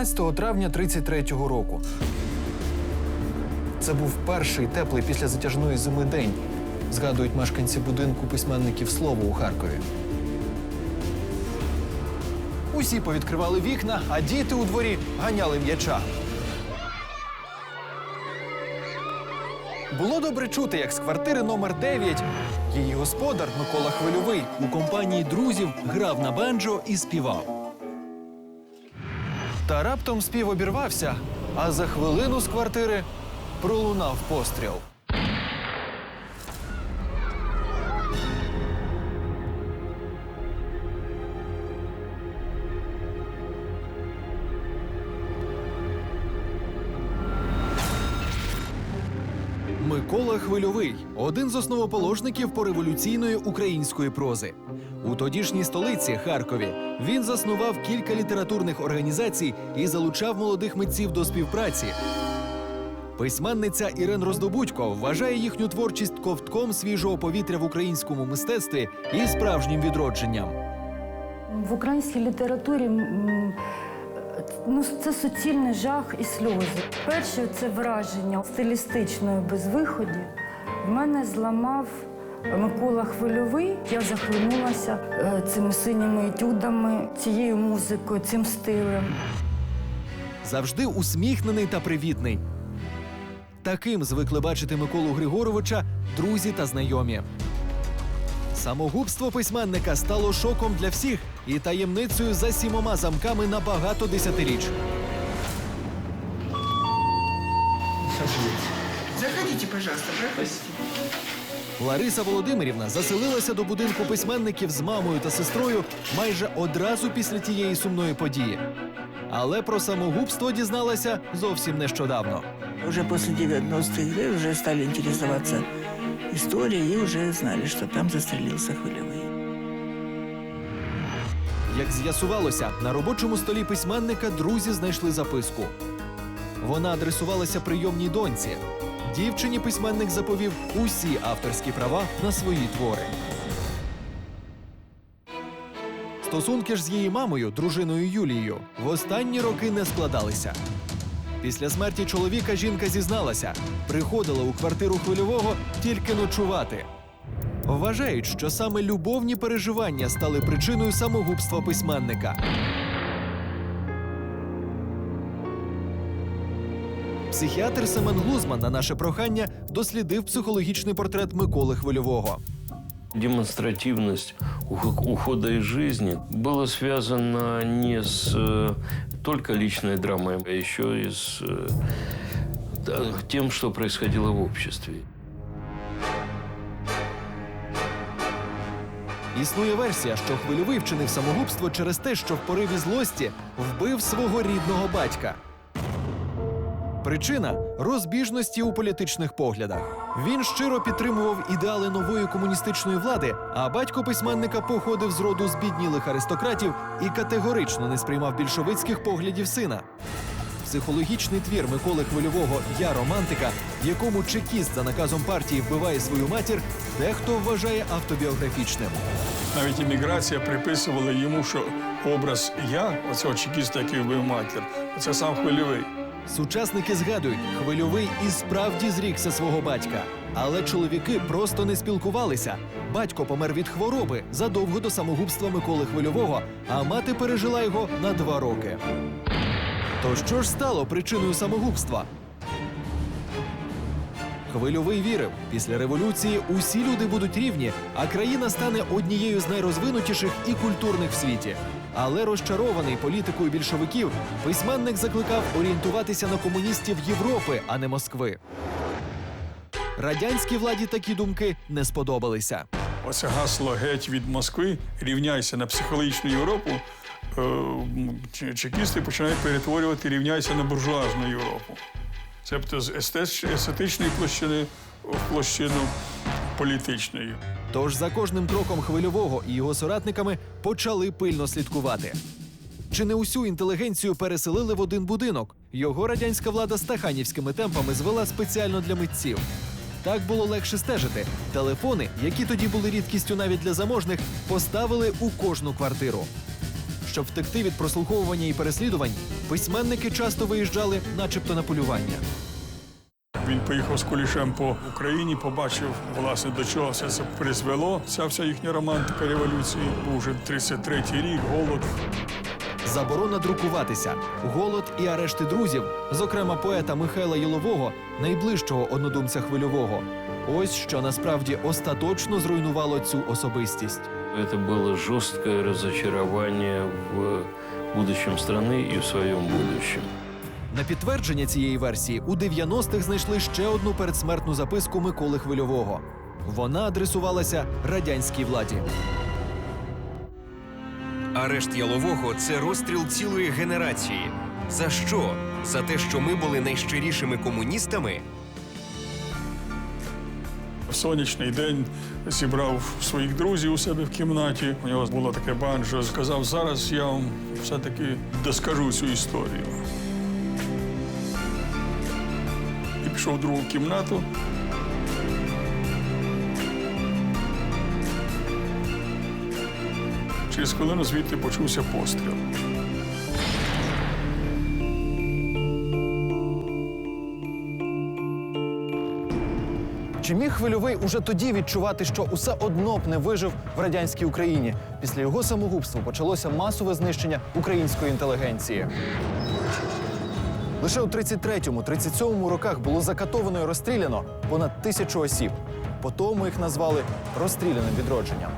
12 травня 33-го року. Це був перший теплий після затяжної зими день, згадують мешканці будинку письменників слово у Харкові. Усі повідкривали вікна, а діти у дворі ганяли м'яча. Було добре чути, як з квартири номер 9 її господар Микола Хвильовий У компанії друзів грав на банджо і співав. Та раптом спів обірвався, а за хвилину з квартири пролунав постріл. Микола Хвильовий один з основоположників пореволюційної української прози. У тодішній столиці Харкові він заснував кілька літературних організацій і залучав молодих митців до співпраці. Письменниця Ірен Роздобудько вважає їхню творчість ковтком свіжого повітря в українському мистецтві і справжнім відродженням. В українській літературі ну, це суцільний жах і сльози. Перше це враження стилістичної безвиході. В мене зламав Микола Хвильовий. Я захлинулася е, цими синіми етюдами, цією музикою, цим стилем. завжди усміхнений та привітний. Таким звикли бачити Миколу Григоровича друзі та знайомі. Самогубство письменника стало шоком для всіх і таємницею за сімома замками на багато десятиріч. Заходите, пожалуйста, проходите. Лариса Володимирівна заселилася до будинку письменників з мамою та сестрою майже одразу після тієї сумної події. Але про самогубство дізналася зовсім нещодавно. Уже после 90-х лет уже стали интересоваться историей и уже знали, что там застрелился Хвилевый. Як з'ясувалося, на робочому столі письменника друзі знайшли записку. Вона адресувалася прийомній доньці. Дівчині письменник заповів усі авторські права на свої твори. Стосунки ж з її мамою, дружиною Юлією, в останні роки не складалися. Після смерті чоловіка жінка зізналася, приходила у квартиру хвильового тільки ночувати. Вважають, що саме любовні переживання стали причиною самогубства письменника. Психіатр Семен Глузман на наше прохання дослідив психологічний портрет Миколи Хвильового. демонстративность ух- ухода из жизни была связана не с э, только личной драмой, а еще и с тем, что происходило в обществе. Існує версія, що хвильовий вчинив самогубство через те, що в пориві злості вбив свого рідного батька. Причина розбіжності у політичних поглядах. Він щиро підтримував ідеали нової комуністичної влади, а батько письменника походив з роду збіднілих аристократів і категорично не сприймав більшовицьких поглядів сина. Психологічний твір Миколи Хвильового Я романтика, в якому чекіст за наказом партії вбиває свою матір, дехто вважає автобіографічним. Навіть імміграція приписувала йому, що образ я, оцього чекіста, який вбив матір, це сам хвильовий. Сучасники згадують, хвильовий і справді зрікся свого батька. Але чоловіки просто не спілкувалися. Батько помер від хвороби задовго до самогубства Миколи Хвильового, а мати пережила його на два роки. То що ж стало причиною самогубства? Хвильовий вірив, після революції усі люди будуть рівні, а країна стане однією з найрозвинутіших і культурних в світі. Але розчарований політикою більшовиків, письменник закликав орієнтуватися на комуністів Європи, а не Москви. Радянській владі такі думки не сподобалися. Оце гасло геть від Москви, рівняйся на психологічну Європу. е, Чекісти починають перетворювати рівняйся на буржуазну Європу. Тобто з естетичної площини в площину політичної. Тож за кожним кроком хвильового і його соратниками почали пильно слідкувати. Чи не усю інтелігенцію переселили в один будинок? Його радянська влада стаханівськими темпами звела спеціально для митців. Так було легше стежити. Телефони, які тоді були рідкістю навіть для заможних, поставили у кожну квартиру. Щоб втекти від прослуховування і переслідувань, письменники часто виїжджали, начебто на полювання. Він поїхав з кулішем по Україні, побачив, власне, до чого все це призвело. Ця вся їхня романтика революції. Був вже 33-й рік, голод. Заборона друкуватися, голод і арешти друзів, зокрема поета Михайла Єлового, найближчого однодумця хвильового. Ось що насправді остаточно зруйнувало цю особистість. Это было жесткое разочарование в будущем страны и в своем будущем. На підтвердження цієї версії у 90-х знайшли ще одну передсмертну записку Миколи Хвильового. Вона адресувалася радянській владі. Арешт Ялового це розстріл цілої генерації. За що? За те, що ми були найщирішими комуністами? В сонячний день зібрав своїх друзів у себе в кімнаті. У нього було таке банджо. Сказав, зараз я вам все-таки доскажу цю історію. Пішов в другу кімнату. Через хвилину звідти почувся постріл. Чи міг хвильовий уже тоді відчувати, що усе одно б не вижив в радянській Україні? Після його самогубства почалося масове знищення української інтелігенції. Лише у 33-37 роках було закатовано і розстріляно понад тисячу осіб. По тому їх назвали розстріляним відродженням.